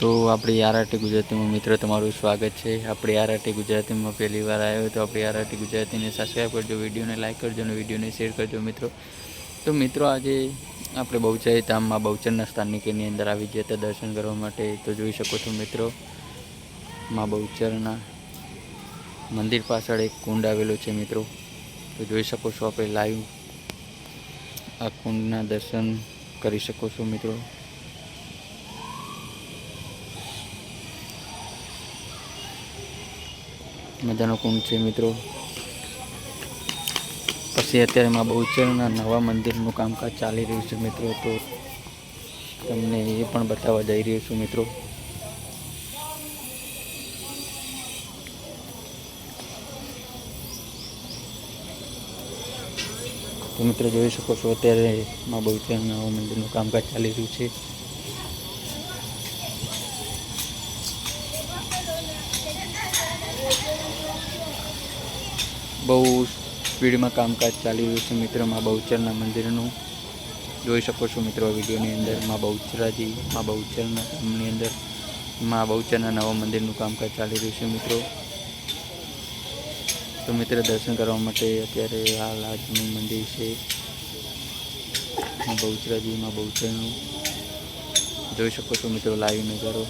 તો આપણી આરઆરટી ગુજરાતીમાં મિત્રો, તમારું સ્વાગત છે. આપણી આરઆરટી ગુજરાતીમાં પહેલી વાર આવ્યો તો આપણી આરઆરટી ગુજરાતીને સબસ્ક્રાઈબ કરજો, વિડીયોને લાઈક કરજો અને વિડીયોને શેર કરજો મિત્રો. તો મિત્રો, આજે આપણે બહુચરાજી ધામમાં બહુચરના સ્થાનિકની અંદર આવી ગયા હતા દર્શન કરવા માટે. તો જોઈ શકો છો મિત્રો, માં બહુચરના મંદિર પાછળ એક કુંડ આવેલો છે મિત્રો. તો જોઈ શકો છો આપણે લાઈવ આ કુંડના દર્શન કરી શકો છો મિત્રો. મજાનો કુંડ છે, મિત્રો. પછી અત્યારે માં બહુચરના નવા મંદિરનું કામકાજ ચાલી રહ્યું છે, મિત્રો. તો તમને એ પણ બતાવવા જઈ રહ્યો છું, મિત્રો. તો મિત્રો, જોઈ શકો છો, અત્યારે માં બહુચરના નવા મંદિરનું કામકાજ ચાલી રહ્યું છે. બહુ સ્પીડમાં કામકાજ ચાલી રહ્યું છે મિત્રો. મા બહુચરના મંદિરનું જોઈ શકો છો મિત્રો આ વિડીયોની અંદર. મા બહુચરાજી, મા બહુચરના ગામની અંદર મા બહુચરના નવા મંદિરનું કામકાજ ચાલી રહ્યું છે મિત્રો. તો મિત્ર દર્શન કરવા માટે અત્યારે હાલ આજનું મંદિર છે. મા બહુચરાજી, મા બહુચરનું. જોઈ શકો છો મિત્રો, લાઈવ નજારો.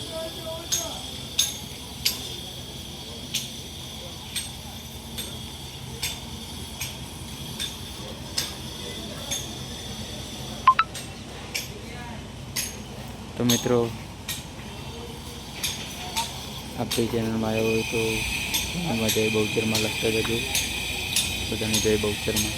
તો મિત્રો, આપણી ચેનલમાં આવ્યો હોય તો ચેનલમાં જય બહુચરમાં લખતા જજો. બધાને જય બહુચરમાં.